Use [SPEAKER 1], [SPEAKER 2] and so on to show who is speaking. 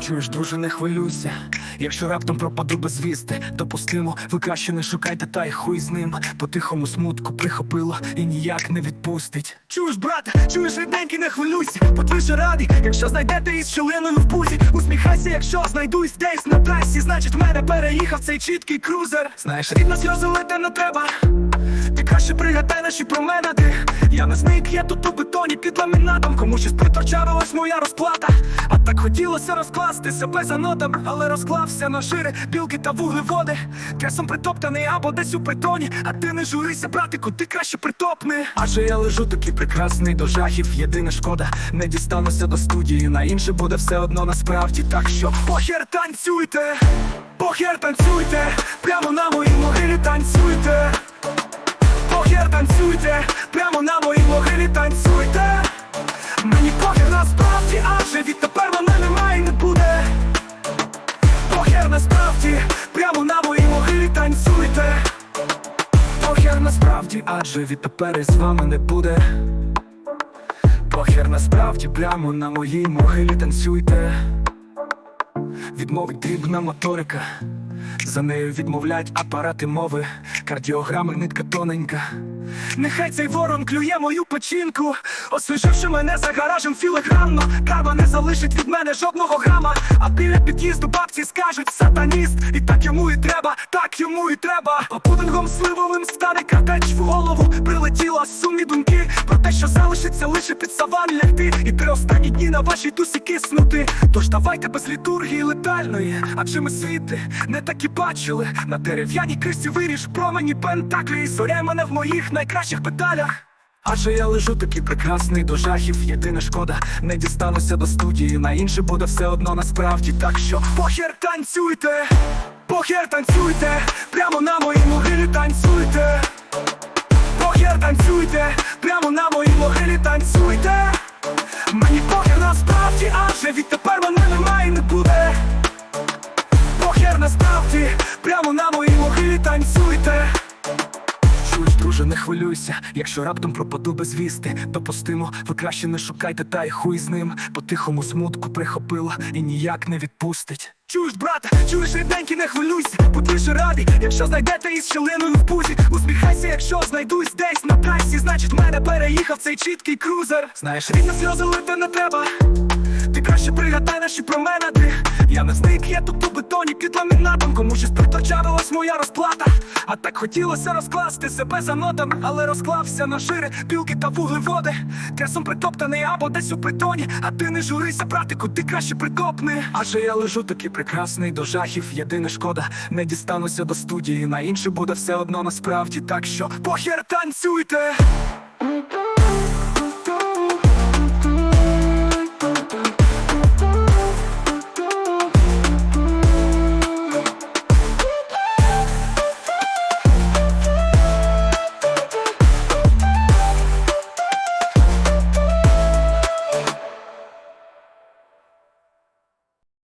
[SPEAKER 1] Чуєш, друже, не хвилюйся. Якщо раптом пропаду без вісти, допустимо, ви краще не шукайте, та й хуй з ним. По тихому смутку прихопило і ніяк не відпустить. Чуєш, брате, чуєш, рідненький, не хвилюйся, же радий, якщо знайдете із щілиною в пузі. Усміхайся, якщо знайдусь десь на трасі, значить в мене переїхав цей чіткий крузер. Знаєш, рідна сльози лити не треба. Краще пригадай наші променади Я не зник, я тут у бетоні під ламінатом. Кому щось приторчала ось моя розплата. А так хотілося розкласти себе за нотами Але розклався на шири, білки та вуглеводи Тресом притоптаний або десь у бетоні. А ти не журися, братику, ти краще притопни. Адже я лежу такий прекрасний до жахів Єдина шкода, не дістануся до студії На інше буде все одно насправді. Так що похер танцюйте, похер танцюйте. Прямо на моїй могилі танцюйте Похер танцюйте, прямо на моїй могилі танцюйте. Мені похер насправді, адже відтепер мене немає і не буде. Похер насправді, прямо на моїй могилі танцюйте. Похер насправді, адже відтепер із вами не буде. Похер насправді, прямо на моїй могилі танцюйте. Відмовить дрібна моторика. За нею відмовлять апарати мови, кардіограми нитка тоненька. Нехай цей ворон клює мою печінку, освіживши мене за гаражем філігранно Карма не залишить від мене жодного грама. А біля під'їзду бабці скажуть сатаніст, і так йому і треба, так йому і треба. А пудингом сливовим стане картеч в голову. прилетіла сумні думки що залишиться лише під саван лягти. І три останні дні на вашій дусі киснути. Тож давайте без літургії летальної, адже ми світи не такі бачили. На дерев'яній крисі виріж промені пентаклі. І зоряй мене в моїх найкращих педалях. Адже я лежу такий прекрасний до жахів. Єдина шкода, не дістануся до студії. На інше буде все одно насправді. Так що похер танцюйте, похер танцюйте, прямо на моїй могилі танцюйте. Похер танцюйте, моїй могилі друже, не хвилюйся, якщо раптом пропаду без вісти, допустимо, ви краще не шукайте, та й хуй з ним. По тихому смутку прихопила і ніяк не відпустить. Чуєш, брате, чуєш, рідненький, не хвилюйся, будь лише радий, якщо знайдете із щілиною в пузі. Усміхайся, якщо знайдусь десь на трасі, значить мене переїхав цей чіткий крузер. Знаєш, рідна сльози лити не треба. Краще пригадай наші променади Я не зник, я тут у бетоні під ламінатом. Кому щось приторчавилась моя розплата. А так хотілося розкласти себе за нотами Але розклався на шири, білки та вуглеводи Трясом притоптаний або десь у бетоні А ти не журися, братику, ти краще притопни. Адже я лежу такий прекрасний до жахів. Єдина шкода, не дістануся до студії. На інше буде все одно насправді Так що похер танцюйте